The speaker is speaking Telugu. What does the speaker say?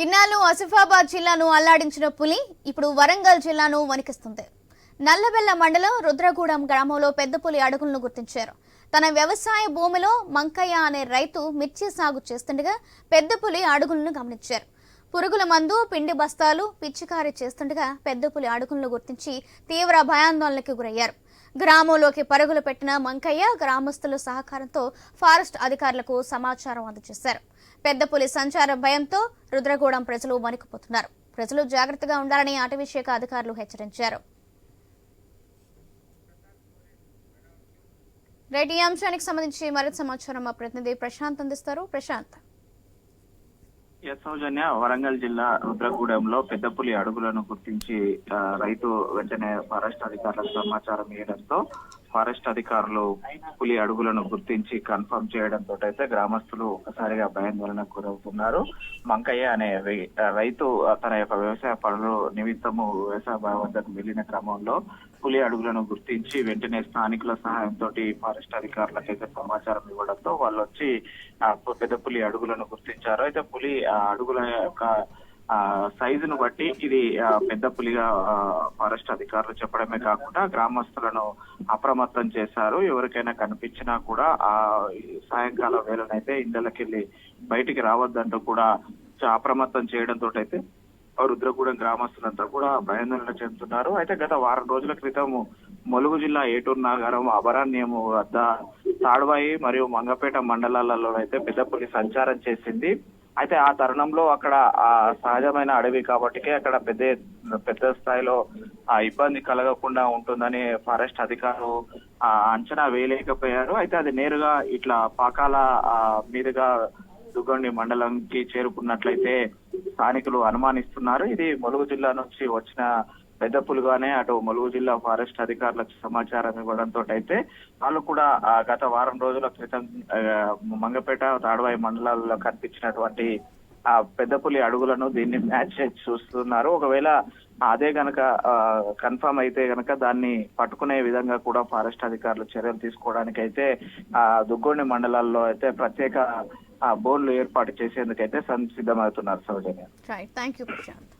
ఇన్నాళ్ళు ఆసిఫాబాద్ జిల్లాను అల్లాడించిన పులి ఇప్పుడు వరంగల్ జిల్లాను వణికిస్తుంది. నల్లబెల్ల మండలం రుద్రగూడెం గ్రామంలో పెద్ద పులి అడుగులను గుర్తించారు. తన వ్యవసాయ భూమిలో మంకయ్య అనే రైతు మిర్చి సాగు చేస్తుండగా పెద్ద పులి అడుగులను గమనించారు. పురుగుల మందు పిండి బస్తాలు పిచ్చికారీ చేస్తుండగా పెద్ద పులి అడుగులను గుర్తించి తీవ్ర భయాందోళనకి గురయ్యారు. గ్రామంలోకి పరుగులు పెట్టిన మంకయ్య గ్రామస్తుల సహకారంతో ఫారెస్ట్ అధికారులకు సమాచారం అందజేశారు. పెద్ద పులి సంచార భయంతో రుద్రగూడెం ప్రజలు వణికిపోతున్నారు. ప్రజలు జాగ్రత్తగా ఉండాలని అటవీ శాఖ అధికారులు హెచ్చరించారు. రైట్ ఈ అంశానికి సంబంధించి మరింత సమాచారం మా ప్రతినిధి ప్రశాంత్ అందిస్తారు. ప్రశాంత్. ఎస్ సౌజన్య వరంగల్ జిల్లా రుద్రగూడెంలో పెద్ద పులి అడుగులను గుర్తించి రైతు వెంటనే ఫారెస్ట్ అధికారులకు సమాచారం ఇవ్వడంతో ఫారెస్ట్ అధికారులు పులి అడుగులను గుర్తించి కన్ఫర్మ్ చేయడంతో అయితే గ్రామస్తులు ఒకసారిగా భయాందోళనకు గురవుతున్నారు. మంకయ్య అనే రైతు తన యొక్క వ్యవసాయ పనులు నిమిత్తము వ్యవసాయ బావి వద్దకు వెళ్ళిన క్రమంలో పులి అడుగులను గుర్తించి వెంటనే స్థానికుల సహాయంతో ఫారెస్ట్ అధికారులకు అయితే సమాచారం ఇవ్వడంతో వాళ్ళు వచ్చి పెద్ద పులి అడుగులను గుర్తించారు. అయితే పులి ఆ అడుగుల యొక్క సైజును బట్టి ఇది పెద్ద పులిగా ఫారెస్ట్ అధికారులు చెప్పడమే కాకుండా గ్రామస్తులను అప్రమత్తం చేశారు. ఎవరికైనా కనిపించినా కూడా ఆ సాయంకాలం వేళనైతే ఇండ్లకెళ్ళి బయటికి రావద్దంటూ కూడా అప్రమత్తం చేయడంతో అయితే రుద్రగూడెం గ్రామస్తులంతా కూడా భయాందోళన చెందుతున్నారు. అయితే గత వారం రోజుల క్రితం ములుగు జిల్లా ఏటూరు నాగారం అభరాణ్యము వద్ద తాడ్వాయి మరియు మంగపేట మండలాలలో అయితే పెద్దపులి సంచారం చేసింది. అయితే ఆ తరుణంలో అక్కడ ఆ సహజమైన అడవి కాబట్టికే అక్కడ పెద్ద పెద్ద స్థాయిలో ఆ ఇబ్బంది కలగకుండా ఉంటుందని ఫారెస్ట్ అధికారులు ఆ అంచనా వేయలేకపోయారు. అయితే అది నేరుగా ఇట్లా పాకాల ఆ, మీదుగా దుగ్గండి మండలంకి చేరుకున్నట్లయితే స్థానికులు అనుమానిస్తున్నారు. ఇది ములుగు జిల్లా నుంచి వచ్చిన పెద్దపులుగానే అటు ములుగు జిల్లా ఫారెస్ట్ అధికారులకు సమాచారం ఇవ్వడంతో అయితే వాళ్ళు కూడా గత వారం రోజుల క్రితం మంగపేట తాడవాయి మండలాల్లో కనిపించినటువంటి ఆ పెద్దపులి అడుగులను దీన్ని మ్యాచ్ చేసి చూస్తున్నారు. ఒకవేళ అదే గనక కన్ఫర్మ్ అయితే గనక దాన్ని పట్టుకునే విధంగా కూడా ఫారెస్ట్ అధికారులు చర్యలు తీసుకోవడానికి అయితే ఆ దుగ్గొండి మండలాల్లో అయితే ప్రత్యేక ఆ, బోన్లు ఏర్పాటు చేసేందుకైతే సంసిద్ధమవుతున్నారు సౌజన్య. Thank you Prashant